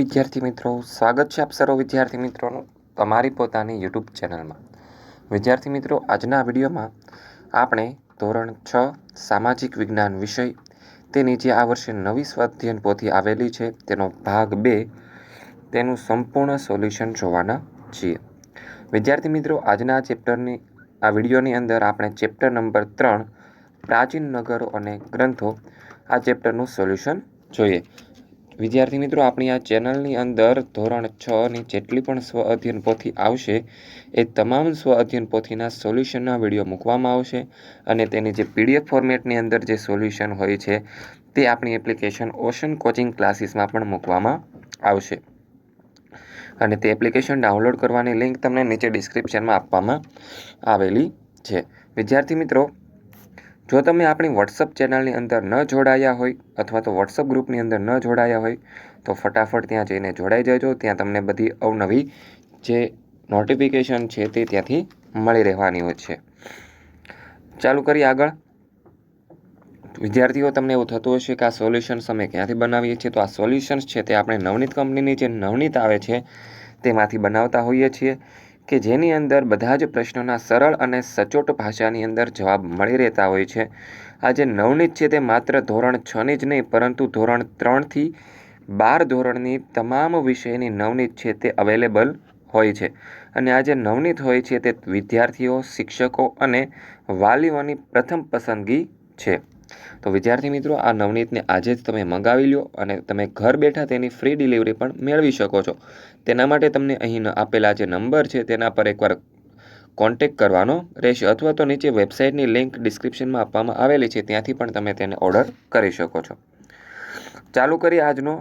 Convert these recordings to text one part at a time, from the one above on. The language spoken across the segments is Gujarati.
વિદ્યાર્થી મિત્રો, સ્વાગત છે આપ સર્વ વિદ્યાર્થી મિત્રોનું તમારી પોતાની યુટ્યુબ ચેનલમાં. વિદ્યાર્થી મિત્રો, આજના વિડીયોમાં આપણે ધોરણ છ, સામાજિક વિજ્ઞાન વિષય, તેની જે આ વર્ષે નવી સ્વાધ્યયન પોથી આવેલી છે, તેનો ભાગ બે, તેનું સંપૂર્ણ સોલ્યુશન જોવાના છીએ. વિદ્યાર્થી મિત્રો, આજના ચેપ્ટરની, આ વિડીયોની અંદર આપણે ચેપ્ટર નંબર ત્રણ, પ્રાચીન નગરો અને ગ્રંથો, આ ચેપ્ટરનું સોલ્યુશન જોઈએ. વિદ્યાર્થી મિત્રો, આપણી આ ચેનલની અંદર ધોરણ છની જેટલી પણ સ્વ અધ્યયન પોથી આવશે, એ તમામ સ્વ અધ્યયન પોથીના સોલ્યુશનના વીડિયો મૂકવામાં આવશે અને તેની જે પીડીએફ ફોર્મેટની અંદર જે સોલ્યુશન હોય છે, તે આપણી એપ્લિકેશન ઓશન કોચિંગ ક્લાસીસમાં પણ મૂકવામાં આવશે. અને તે એપ્લિકેશન ડાઉનલોડ કરવાની લિંક તમને નીચે ડિસ્ક્રિપ્શનમાં આપવામાં આવેલી છે. વિદ્યાર્થી મિત્રો જો તમે આપણી વોટ્સઅપ ચેનલની અંદર ન જોડાયા હોય અથવા તો વોટ્સઅપ ગ્રુપની અંદર ન જોડાયા હોય, તો ફટાફટ ત્યાં જઈને જોડાઈ જજો. ત્યાં તમને બધી અવનવી જે નોટિફિકેશન છે તે ત્યાંથી મળી રહેવાની હોય છે. ચાલુ કરીએ આગળ. વિદ્યાર્થીઓ, તમને એવું થતું હશે કે આ સોલ્યુશન્સ અમે ક્યાંથી બનાવીએ છીએ? તો આ સોલ્યુશન્સ છે તે આપણે નવનીત કંપનીની જે નવનીત આવે છે, તેમાંથી બનાવતા હોઈએ છીએ. કે જેની અંદર બધા જ પ્રશ્નોના સરળ અને સચોટ ભાષાની અંદર જવાબ મળી રહેતા હોય છે. આ જે નવનીત છે તે માત્ર ધોરણ છની જ નહીં, પરંતુ ધોરણ ત્રણથી બાર ધોરણની તમામ વિષયની નવનીત છે તે અવેલેબલ હોય છે. અને આ જે નવનીત હોય છે તે વિદ્યાર્થીઓ, શિક્ષકો અને વાલીઓની પ્રથમ પસંદગી છે. તો વિદ્યાર્થી મિત્રો, આ નવનીતને આજે જ તમે મંગાવી લો અને તમે ઘર બેઠા તેની ફ્રી ડિલિવરી પણ મેળવી શકો છો. તેના માટે તમને અહીં આપેલા જે નંબર છે, તેના પર એકવાર કોન્ટેક કરવાનો રહેશે અથવા તો નીચે વેબસાઇટની લિંક ડિસ્ક્રિપ્શનમાં આપવામાં આવેલી છે, ત્યાંથી પણ તમે તેને ઓર્ડર કરી શકો છો. ચાલુ કરીએ આજનો,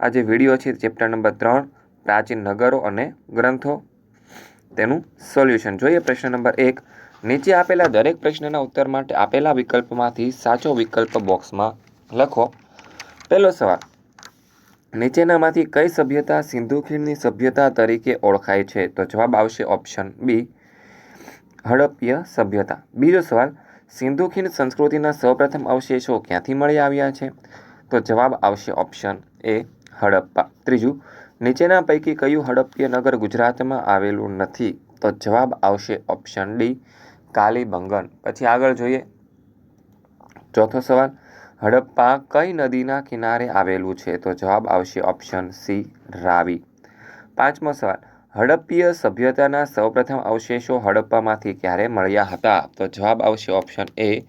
આ જે વીડિયો છે ચેપ્ટર નંબર ત્રણ, પ્રાચીન નગરો અને ગ્રંથો. તેનું સોલ્યુશન જોઈએ. પ્રશ્ન નંબર એક નીચે આપેલા દરેક પ્રશ્નના ઉત્તર માટે આપેલા વિકલ્પમાંથી સાચો વિકલ્પ બોક્સમાં લખો. પહેલો સવાલ, નીચેનામાંથી કઈ સભ્યતા સિંધુ ખીણની સભ્યતા તરીકે ઓળખાય છે? તો જવાબ આવશે ઓપ્શન બી હડપ્ય સભ્યતા. બીજો સવાલ સિંધુ ખીણ સંસ્કૃતિના સૌપ્રથમ અવશેષો ક્યાંથી મળી આવ્યા છે? તો જવાબ આવશે ઓપ્શન એ, હડપ્પા. ત્રીજું, નીચેના પૈકી કયું હડપ્ય નગર ગુજરાતમાં આવેલું નથી? તો જવાબ આવશે ઓપ્શન ડી કાલીબંગન પછી આગળ જોઈએ. ચોથો સવાલ, હડપ્પા કઈ નદીના કિનારે આવેલું છે? તો જવાબ આવશે ઓપ્શન સી, રાવી. પાંચમો સવાલ, હડપ્પીય સભ્યતાના સૌપ્રથમ અવશેષો હડપ્પામાંથી ક્યારે મળ્યા હતા? તો જવાબ આવશે ઓપ્શન એ,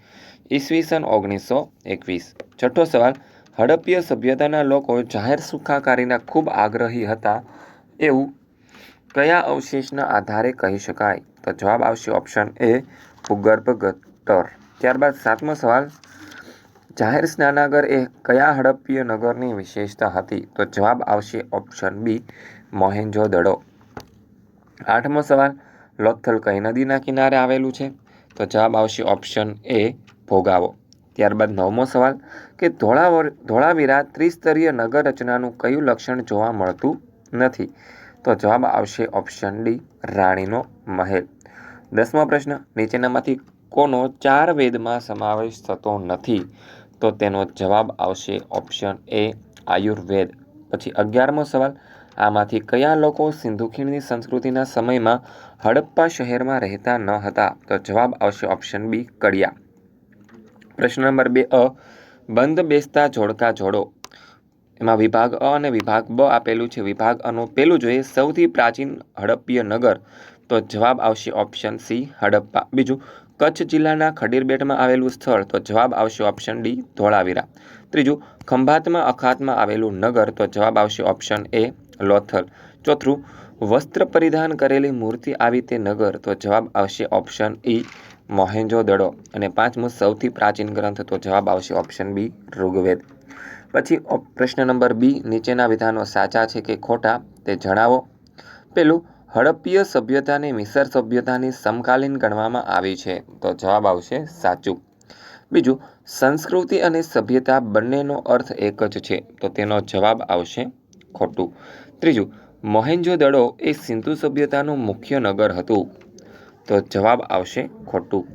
ઈસવીસન ઓગણીસો એકવીસ. છઠ્ઠો સવાલ, હડપ્પીય સભ્યતાના લોકો જાહેર સુખાકારીના ખૂબ આગ્રહી હતા. એવું કયા અવશેષના આધારે કહી શકાય? તો જવાબ આવશે ઓપ્શન એ ભૂગર્ભ ગટર ત્યારબાદ સાતમો સવાલ, જાહેર સ્નાનાગર એ કયા હડપ્પીય નગરની વિશેષતા હતી? તો જવાબ આવશે ઓપ્શન બી મોહેન્જો દડો. આઠમો સવાલ, લોથલ કઈ નદીના કિનારે આવેલું છે? તો જવાબ આવશે ઓપ્શન એ ભોગાવો. ત્યારબાદ નવમો સવાલ, કે ધોળાવર, ધોળાવીરા ત્રિસ્તરીય નગર રચનાનું કયું લક્ષણ જોવા મળતું નથી? તો જવાબ આવશે ઓપ્શન ડી રાણીનો મહેલ. દસમો પ્રશ્ન, નીચેનામાંથી કોનો ચાર વેદમાં સમાવેશ થતો નથી? તો તેનો જવાબ આવશે ઓપ્શન એ આયુર્વેદ. પછી અગિયારમો સવાલ, આમાંથી કયા લોકો સિંધુ ખીણની સંસ્કૃતિના સમયમાં હડપ્પા શહેરમાં રહેતા ન હતા? તો જવાબ આવશે ઓપ્શન બી કડિયા. પ્રશ્ન નંબર બે, અ, બંધ બેસતા જોડકા જોડો. એમાં વિભાગ અ અને વિભાગ બ આપેલું છે. વિભાગ અનું પેલું જોઈએ સૌથી પ્રાચીન હડપ્પીય નગર. તો જવાબ આવશે ઓપ્શન સી હડપ્પા. બીજું, કચ્છ જિલ્લાના ખડીરબેટમાં આવેલું સ્થળ. તો જવાબ આવશે ઓપ્શન ડી ધોળાવીરા. ત્રીજું, ખંભાતમાં અખાતમાં આવેલું નગર. તો જવાબ આવશે ઓપ્શન એ લોથલ. ચોથું, વસ્ત્ર પરિધાન કરેલી મૂર્તિ આવી તે નગર. તો જવાબ આવશે ઓપ્શન ઈ મોહેન્જો દડો અને પાંચમું, સૌથી પ્રાચીન ગ્રંથ. તો જવાબ આવશે ઓપ્શન બી ઋગ્વેદ. પછી પ્રશ્ન નંબર બી, નીચેના વિધાનો સાચા છે કે ખોટા તે જણાવો. પેલું, હડપ્પીય સભ્યતાને મિસર સભ્યતાની સમકાલીન ગણવામાં આવી છે, તો જવાબ આવશે સાચું. બીજું, સંસ્કૃતિ અને સભ્યતા બંનેનો અર્થ એક જ છે, તો તેનો જવાબ આવશે ખોટું. ત્રીજું, મોહેન્જો દડો એ સિંધુ સભ્યતાનું મુખ્ય નગર હતું, તો જવાબ આવશે ખોટું.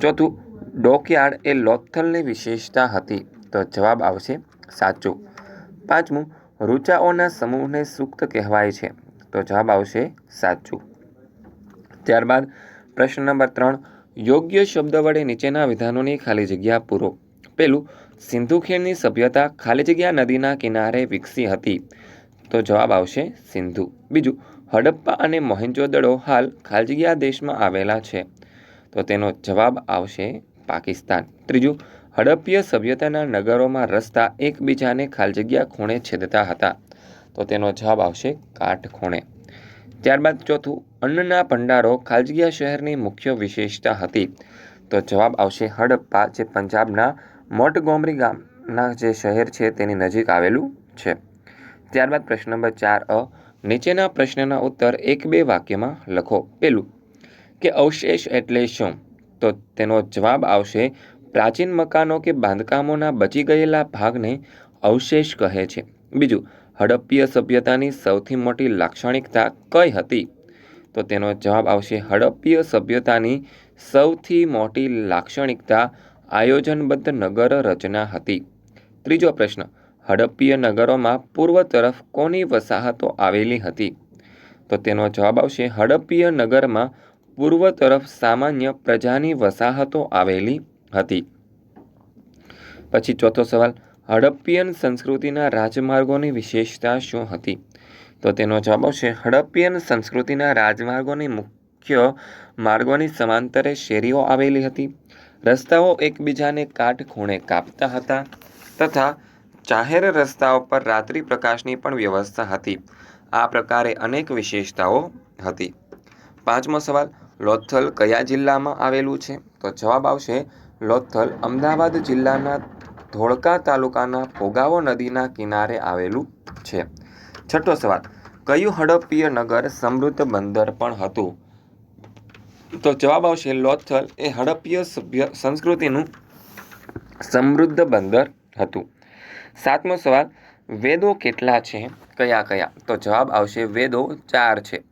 ચોથું, ડોકયાર્ડ એ લોથલની વિશેષતા હતી, તો જવાબ આવશે સાચું. પાંચમું ઋચાઓના સમૂહને સૂક્ત કહેવાય છે. તો જવાબ આવશે સાચું. ત્યારબાદ, પ્રશ્ન નંબર ત્રણ, યોગ્ય શબ્દ વડે નીચેના વિધાનોની ખાલી જગ્યા પૂરો. પેલું, સિંધુ ખીણની સભ્યતા ખાલી જગ્યા નદીના કિનારે વિકસી હતી. તો જવાબ આવશે સિંધુ. બીજું, હડપ્પા અને મોહેન્જોદડો હાલ ખાલી જગ્યા દેશમાં આવેલા છે. તો તેનો જવાબ આવશે પાકિસ્તાન. ત્રીજું હડપ્પીય સભ્યતાના નગરોમાં રસ્તા એકબીજાને ખાલજગ્યા ખૂણે છેદતા હતા. તો તેનો જવાબ આવશે કાટ ખૂણે. ત્યારબાદ ચોથું, અન્નના ભંડારો ખાલજગીયા શહેરની મુખ્ય વિશેષતા હતી. તો જવાબ આવશે હડપ્પા, જે પંજાબના મોટગોમરી ગામના જે શહેર છે તેની નજીક આવેલું છે. ત્યારબાદ પ્રશ્ન નંબર ચાર, અ, નીચેના પ્રશ્નના ઉત્તર એક બે વાક્યમાં લખો. પેલું, કે અવશેષ એટલે શું? તો તેનો જવાબ આવશે પ્રાચીન મકાનો કે બાંધકામોના બચી ગયેલા ભાગને અવશેષ કહે છે. બીજું, હડપ્પીય સભ્યતાની સૌથી મોટી લાક્ષણિકતા કઈ હતી? તો તેનો જવાબ આવશે હડપ્પીય સભ્યતાની સૌથી મોટી લાક્ષણિકતા આયોજનબદ્ધ નગર રચના હતી. ત્રીજો પ્રશ્ન, હડપ્પીય નગરોમાં પૂર્વ તરફ કોની વસાહતો આવેલી હતી? તો તેનો જવાબ આવશે હડપ્પીય નગરમાં પૂર્વ તરફ સામાન્ય પ્રજાની વસાહતો આવેલી હતી. પછી ચોથો સવાલ, હડપ્પિયન સંસ્કૃતિના રાજમાર્ગોની વિશેષતા શું હતી? તો તેનો જવાબ આવશે, હડપ્પિયન સંસ્કૃતિના રાજમાર્ગોની મુખ્ય માર્ગોની સમાંતરે શેરીઓ આવેલી હતી. રસ્તાઓ એકબીજાને કાટખૂણે કાપતા હતા તથા જાહેર રસ્તાઓ પર રાત્રિ પ્રકાશની પણ વ્યવસ્થા હતી. આ પ્રકારે અનેક વિશેષતાઓ હતી. પાંચમો સવાલ, લોથલ કયા જિલ્લામાં આવેલું છે? તો જવાબ આવશે લોથલ અમદાવાદ જિલ્લાના ધોળકા તાલુકાના ભોગાવો નદીના કિનારે આવેલું છે. છઠ્ઠો સવાલ, કયું હડપ્પીય નગર સમૃદ્ધ બંદર પણ હતું? તો જવાબ આવશે લોથલ. એ હડપ્પીય સભ્ય સંસ્કૃતિનું સમૃદ્ધ બંદર હતું. સાતમો સવાલ, વેદો કેટલા છે? કયા કયા? તો જવાબ આવશે વેદો ચાર છે.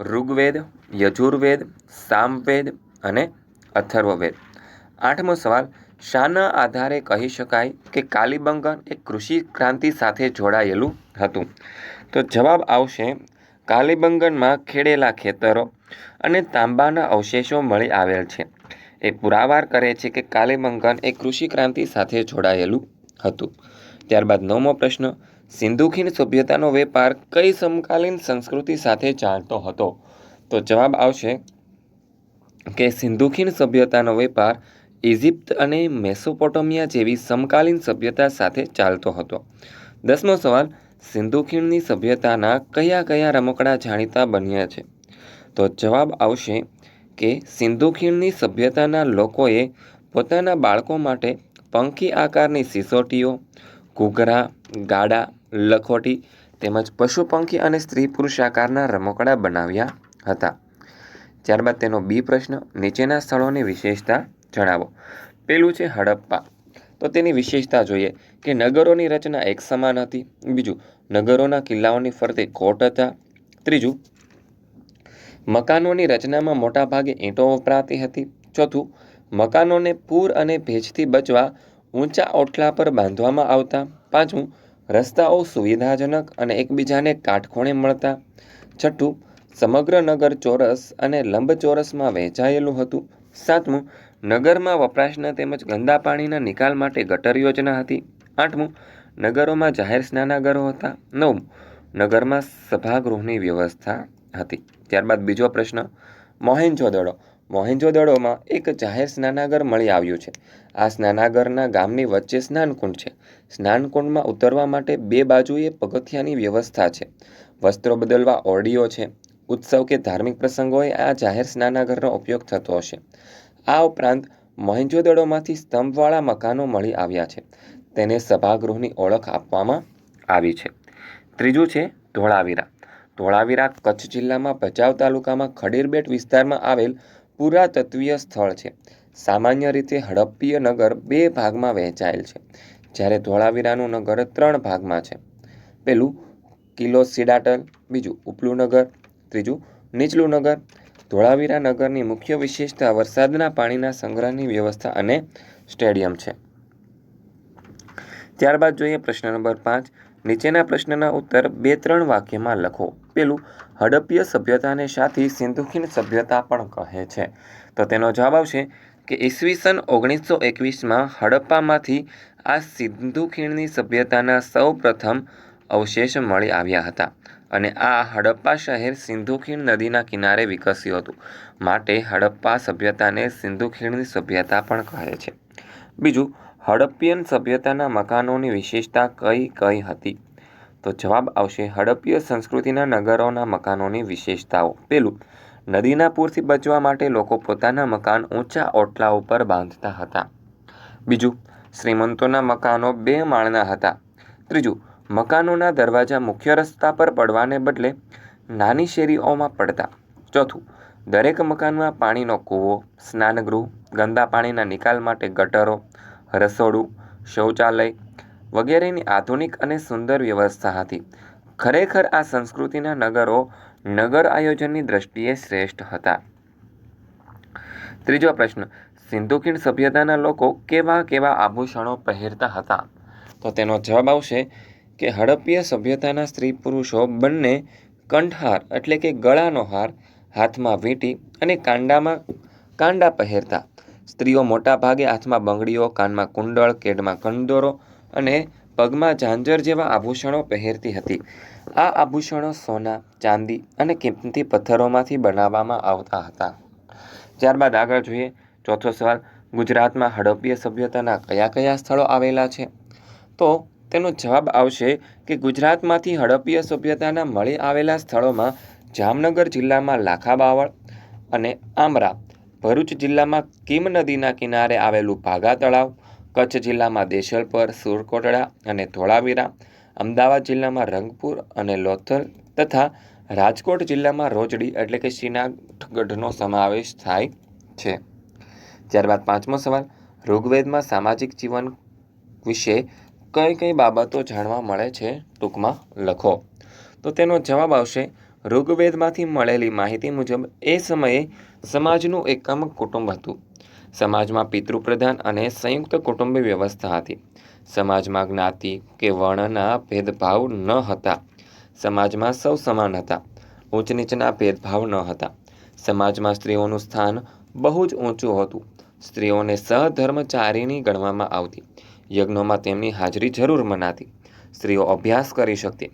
ઋગ્વેદ, યજુર્વેદ, સામવેદ અને અથર્વવેદ. આઠમો સવાલ, શાના આધારે કહી શકાય કે કાલીબંગન એ કૃષિ ક્રાંતિ સાથે જોડાયેલું હતું? તો જવાબ આવશે, કાલીબંગનમાં ખેડેલા ખેતરો અને તાંબાના અવશેષો મળી આવેલ છે. એ પુરાવાર કરે છે કે કાલીબંગન એ કૃષિ ક્રાંતિ સાથે જોડાયેલું હતું. ત્યારબાદ નવમો પ્રશ્ન સિંધુખીન સભ્યતાનો વેપાર કઈ સમકાલીન સંસ્કૃતિ સાથે ચાલતો હતો? તો જવાબ આવશે કે સિંધુખીન સભ્યતાનો વેપાર ઇજિપ્ત અને મેસોપોટોમિયા જેવી સમકાલીન સભ્યતા સાથે ચાલતો હતો. દસમો સવાલ, સિંધુ ખીણની સભ્યતાના કયા કયા રમકડા જાણીતા બન્યા છે? તો જવાબ આવશે કે સિંધુ ખીણની સભ્યતાના લોકોએ પોતાના બાળકો માટે પંખી આકારની સિસોટીઓ, ઘૂઘરા, ગાડા, લખોટી તેમજ પશુ પંખી અને સ્ત્રી પુરુષ આકારના રમકડા બનાવ્યા હતા. ત્યારબાદ તેનો બી પ્રશ્ન, નીચેના સ્થળોની વિશેષતા જણાવો. પેલું છે હડપ્પા. તો તેની વિશેષતા જોઈએ કે નગરોની રચના એક સમાન હતી. બીજું, નગરોના કિલ્લાઓની ફરતે કોટ હતા. ત્રીજું, મકાનોની રચનામાં મોટાભાગે ઈંટો વપરાતી હતી. ચોથું, મકાનોને પૂર અને ભેજથી બચવા ઊંચા ઓટલા પર બાંધવામાં આવતા. પાંચમું, રસ્તાઓ સુવિધાજનક અને એકબીજાને કાટખૂણે મળતા. છઠ્ઠું, સમગ્ર નગર ચોરસ અને લંબચોરસમાં વહેંચાયેલું હતું. સાતમું નગરમાં વપરાશના તેમજ ગંદા પાણીના નિકાલ માટે ગટર યોજના હતી. આઠમું, નગરોમાં જાહેર સ્નાનાગરો હતા. નવમું, નગરમાં સભાગૃહની વ્યવસ્થા હતી. ત્યારબાદ બીજો પ્રશ્ન મોહેન્જોદડો મોહેન્જોદડોમાં એક જાહેર સ્નાનાગર મળી આવ્યું છે. આ સ્નાનાગરના ગામની વચ્ચે સ્નાનકુંડ છે. સ્નાનકુંડમાં ઉતરવા માટે બે બાજુએ પગથિયાની વ્યવસ્થા છે. વસ્ત્રો બદલવા ઓરડીઓ છે. ઉત્સવ કે ધાર્મિક પ્રસંગોએ આ જાહેર સ્નાનાગરનો ઉપયોગ થતો હશે. આ ઉપરાંત મોહેન્જોદડોમાંથી સ્તંભવાળા મકાનો મળી આવ્યા છે. તેને સભાગૃહની ઓળખ આપવામાં આવી છે. ત્રીજું છે ધોળાવીરા. ધોળાવીરા કચ્છ જિલ્લામાં ભચાઉ તાલુકામાં ખડીરબેટ વિસ્તારમાં આવેલ પુરાતત્વીય સ્થળ છે. સામાન્ય રીતે હડપ્પીય નગર બે ભાગમાં વહેંચાયેલ છે, જ્યારે ધોળાવીરાનું નગર ત્રણ ભાગમાં છે. પેલું કિલ્લો સિડાટલ બીજું ઉપલું નગર, ત્રીજું નીચલું નગર ધોળાવીરા નગરની મુખ્ય વિશેષતા વરસાદના પાણીના સંગ્રહની વ્યવસ્થા અને સ્ટેડિયમ છે. ત્યારબાદ જોઈએ પ્રશ્ન નંબર પાંચ. નીચેના પ્રશ્નના ઉત્તર બે ત્રણ વાક્યમાં લખો. પેલું, હડપ્પીય સભ્યતાને સાથી સિંધુખીન સભ્યતા પણ કહે છે. તો તેનો જવાબ આવશે કે ઈસવીસન ઓગણીસો એકવીસમાં હડપ્પામાંથી આ સિંધુ ખીણની સભ્યતાના સૌ પ્રથમ અવશેષ મળી આવ્યા હતા. અને આ હડપ્પા શહેર સિંધુ ખીણ નદીના કિનારે વિકસ્યું હતું. માટે હડપ્પા સભ્યતાને સિંધુ ખીણની સભ્યતા પણ કહે છે. બીજું, હડપ્પિયન સભ્યતાના મકાનોની વિશેષતા કઈ કઈ હતી? તો જવાબ આવશે હડપ્પીય સંસ્કૃતિના નગરોના મકાનોની વિશેષતાઓ. પેલું, નદીના પૂરથી બચવા માટે લોકો પોતાના મકાન ઊંચા ઓટલા ઉપર બાંધતા હતા. બીજું, શ્રીમંતોના મકાનો બે માળના હતા. ત્રીજું મકાનોના દરવાજા મુખ્ય રસ્તા પર પડવાને બદલે નાની શેરીઓમાં પડતા. ચોથું, દરેક મકાનમાં પાણીનો કૂવો, સ્નાનગૃહ, ગંદા પાણીના નિકાલ માટે ગટરો, રસોડું, શૌચાલય વગેરેની આધુનિક અને સુંદર વ્યવસ્થા હતી. ખરેખર આ સંસ્કૃતિના નગરો નગર આયોજનની દ્રષ્ટિએ શ્રેષ્ઠ હતા. ત્રીજો પ્રશ્ન, સિંધુ ખીણ સભ્યતાના લોકો કેવા કેવા આભૂષણો પહેરતા હતા? તો તેનો જવાબ આવશે કે હડપ્પીય સભ્યતાના સ્ત્રી પુરુષો બંને કંઠહાર એટલે કે ગળાનો હાર, હાથમાં વીંટી અને કાંડામાં કાંડા પહેરતા. સ્ત્રીઓ મોટા ભાગે હાથમાં બંગડીઓ, કાનમાં કુંડળ, કેડમાં કંદોરો અને પગમાં ઝાંઝર જેવા આભૂષણો પહેરતી હતી. આ આભૂષણો સોના, ચાંદી અને કિંમતી પથ્થરોમાંથી બનાવવામાં આવતા હતા. ત્યારબાદ આગળ જોઈએ, ચોથો સવાલ, ગુજરાતમાં હડપ્પીય સભ્યતાના કયા કયા સ્થળો આવેલા છે? તો તેનો જવાબ આવશે કે ગુજરાતમાંથી હડપ્પીય સભ્યતાના મળી આવેલા સ્થળોમાં જામનગર જિલ્લામાં લાખા બાવળ અને આમરા, ભરૂચ જિલ્લામાં કિમ નદીના કિનારે આવેલું ભાગા તળાવ, કચ્છ જિલ્લામાં દેશલપર, સુરકોટડા અને ધોળાવીરા, અમદાવાદ જિલ્લામાં રંગપુર અને લોથલ તથા રાજકોટ જિલ્લામાં રોજડી એટલે કે શિનાગઢનો સમાવેશ થાય છે. ત્યારબાદ પાંચમો સવાલ, ઋગ્વેદમાં સામાજિક જીવન વિશે કઈ કઈ બાબતો જાણવા મળે છે ટૂંકમાં લખો. તો તેનો જવાબ આવશે, ઋગ્વેદમાંથી મળેલી માહિતી મુજબ એ સમયે સમાજનું એકમ કુટુંબ હતું. સમાજમાં પિતૃપ્રધાન અને સંયુક્ત કુટુંબી વ્યવસ્થા હતી. સમાજમાં જ્ઞાતિ કે વર્ણના ભેદભાવ ન હતા. સમાજમાં સૌ સમાન હતા. ઊંચ નીચના ભેદભાવ ન હતા. સમાજમાં સ્ત્રીઓનું સ્થાન બહુ જ ઊંચું હતું. સ્ત્રીઓને સહધર્મચારીણી ગણવામાં આવતી. યજ્ઞોમાં તેમની હાજરી જરૂર મનાતી. સ્ત્રીઓ અભ્યાસ કરી શકતી.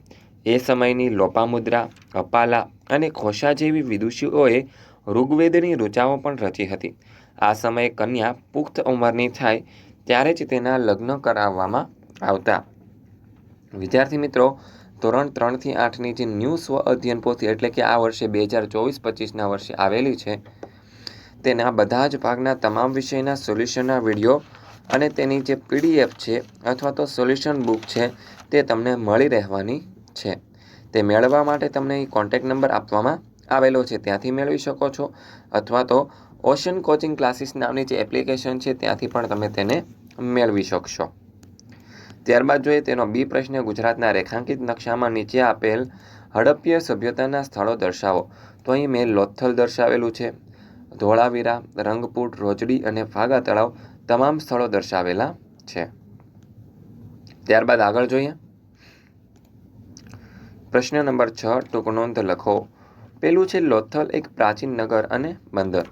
એ સમયની લોપામુદ્રા, અપાલા અને ખોશા જેવી વિદુષીઓએ ઋગ્વેદની ઋચાઓ પણ રચી હતી. આ સમયે કન્યા પુખ્ત ઉંમરની થાય ત્યારે જ તેના લગ્ન કરાવવામાં આવતા. વિદ્યાર્થી મિત્રો, ધોરણ ત્રણથી આઠની જે ન્યૂ સ્વ અધ્યયન પોથી એટલે કે આ વર્ષે બે હજાર ચોવીસ પચીસના વર્ષે આવેલી છે, તેના બધા જ ભાગના તમામ વિષયના સોલ્યુશનના વીડિયો અને તેની જે પીડીએફ છે અથવા તો સોલ્યુશન બુક છે, તે તમને મળી રહેવાની છે. તે મેળવવા માટે તમને કોન્ટેક નંબર આપવામાં આવેલો છે, ત્યાંથી મેળવી શકો છો. અથવા તો ઓશન કોચિંગ ક્લાસીસ નામની જે એપ્લિકેશન છે, ત્યાંથી પણ તમે તેને મેળવી શકશો. ત્યારબાદ જોઈએ તેનો બી પ્રશ્ન, ગુજરાતના રેખાંકિત નકશામાં નીચે આપેલ હડપ્પીય સભ્યતાના સ્થળો દર્શાવો. તો અહીં મેં લોથલ દર્શાવેલું છે. ધોળાવીરા રંગપુટ રોજડી અને ફાગા તળાવ તમામ સ્થળો દર્શાવેલા છે. ત્યારબાદ આગળ જોઈએ. પ્રશ્ન નંબર છ, ટૂંક નોંધ લખો. પેલું છે લોથલ, એક પ્રાચીન નગર અને બંદર.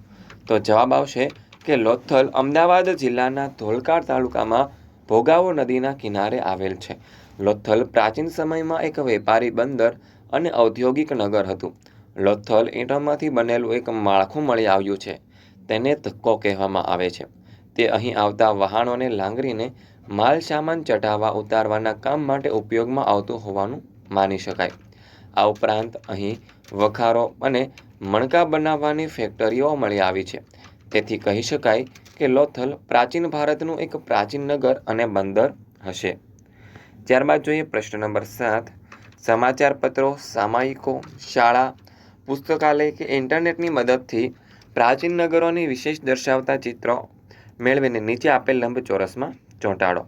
તો જવાબ આવશે કે લોથલ અમદાવાદ જિલ્લાના ધોલકાળ તાલુકામાં ભોગાવો નદીના કિનારે આવેલ છે. લોથલ પ્રાચીન સમયમાં એક વેપારી બંદર અને ઔદ્યોગિક નગર હતું. લોથલ ઈંટોમાંથી બનેલું એક માળખું મળી આવ્યું છે. તેને ધક્કો કહેવામાં આવે છે. તે અહીં આવતા વહાણોને લાંગરીને માલ સામાન ચઢાવવા ઉતારવાના કામ માટે ઉપયોગમાં આવતું હોવાનું માની શકાય. આ ઉપરાંત અહીં વખારો અને મણકા બનાવવાની ફેક્ટરીઓ મળી આવી છે. તેથી કહી શકાય કે લોથલ પ્રાચીન ભારતનું એક પ્રાચીન નગર અને બંદર હશે. ત્યારબાદ જોઈએ પ્રશ્ન નંબર સાત. સમાચાર પત્રો સામાયિકો, શાળા, પુસ્તકાલય કે ઇન્ટરનેટની મદદથી પ્રાચીન નગરોની વિશેષ દર્શાવતા ચિત્રો મેળવીને નીચે આપેલ લંબચોરસમાં ચોંટાડો.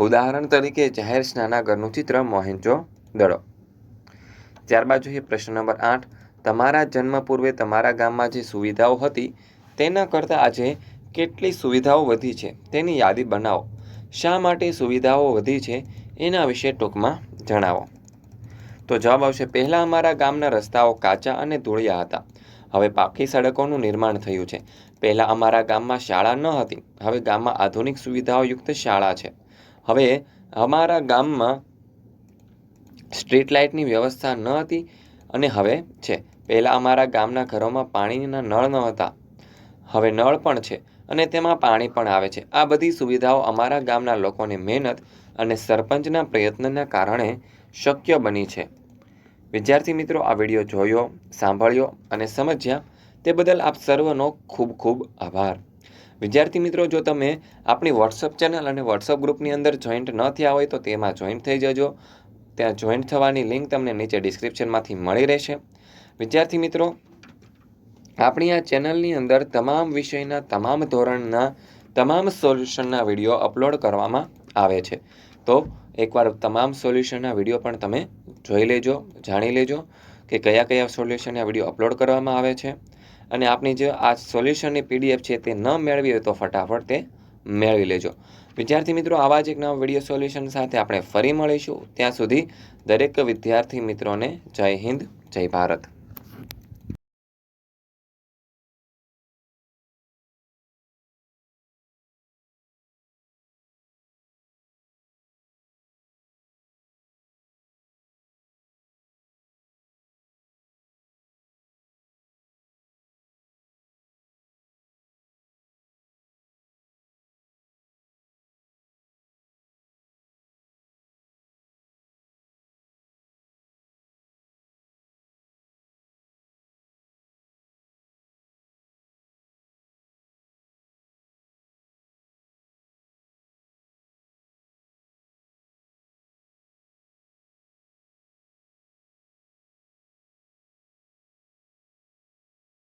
ઉદાહરણ તરીકે જાહેર સ્નાનાગરનું ચિત્ર મોહેંજો દડો. ત્યારબાદ જોઈએ પ્રશ્ન નંબર આઠ. તમારા જન્મ પૂર્વે તમારા ગામમાં જે સુવિધાઓ હતી, તેના કરતાં આજે કેટલી સુવિધાઓ વધી છે, તેની યાદી બનાવો. શા માટે સુવિધાઓ વધી છે, એના વિશે ટૂંકમાં જણાવો. તો જવાબ આવશે, પહેલાં અમારા ગામના રસ્તાઓ કાચા અને ધૂળિયા હતા. હવે પાકી સડકોનું નિર્માણ થયું છે. પહેલાં અમારા ગામમાં શાળા ન હતી. હવે ગામમાં આધુનિક સુવિધાઓયુક્ત શાળા છે. હવે અમારા ગામમાં સ્ટ્રીટ લાઇટની વ્યવસ્થા ન હતી અને હવે છે. પહેલાં અમારા ગામના ઘરોમાં પાણીના નળ ન હતા હવે નળ પણ છે અને તેમાં પાણી પણ આવે છે. આ બધી સુવિધાઓ અમારા ગામના લોકોની મહેનત અને સરપંચના પ્રયત્નના કારણે શક્ય બની છે. વિદ્યાર્થી મિત્રો, આ વીડિયો જોયો, સાંભળ્યો અને સમજ્યા તે બદલ આપ સર્વનો ખૂબ ખૂબ આભાર. વિદ્યાર્થી મિત્રો, જો તમે આપણી વોટ્સઅપ ચેનલ અને વોટ્સઅપ ગ્રુપની અંદર જોઈન્ટ ન થયા હોય તો તેમાં જોઈન્ટ થઈ જજો. ત્યાં જોઈન્ટ થવાની લિંક તમને નીચે ડિસ્ક્રિપ્શનમાંથી મળી રહેશે. વિદ્યાર્થી મિત્રો, આપણી આ ચેનલની અંદર તમામ વિષયના, તમામ ધોરણના, તમામ સોલ્યુશનના વીડિયો અપલોડ કરવામાં આવે છે. તો એકવાર તમામ સોલ્યુશનના વીડિયો પણ તમે જોઈ લેજો, જાણી લેજો કે કયા કયા સોલ્યુશનના વીડિયો અપલોડ કરવામાં આવે છે. અને આપની જે આ સોલ્યુશનની પીડીએફ છે તે ન મેળવી હોય તો ફટાફટ તે મેળવી લેજો. વિદ્યાર્થી મિત્રો, આવા જ એક નવા વીડિયો સોલ્યુશન સાથે આપણે ફરી મળીશું. ત્યાં સુધી દરેક વિદ્યાર્થી મિત્રોને જય હિન્દ, જય ભારત.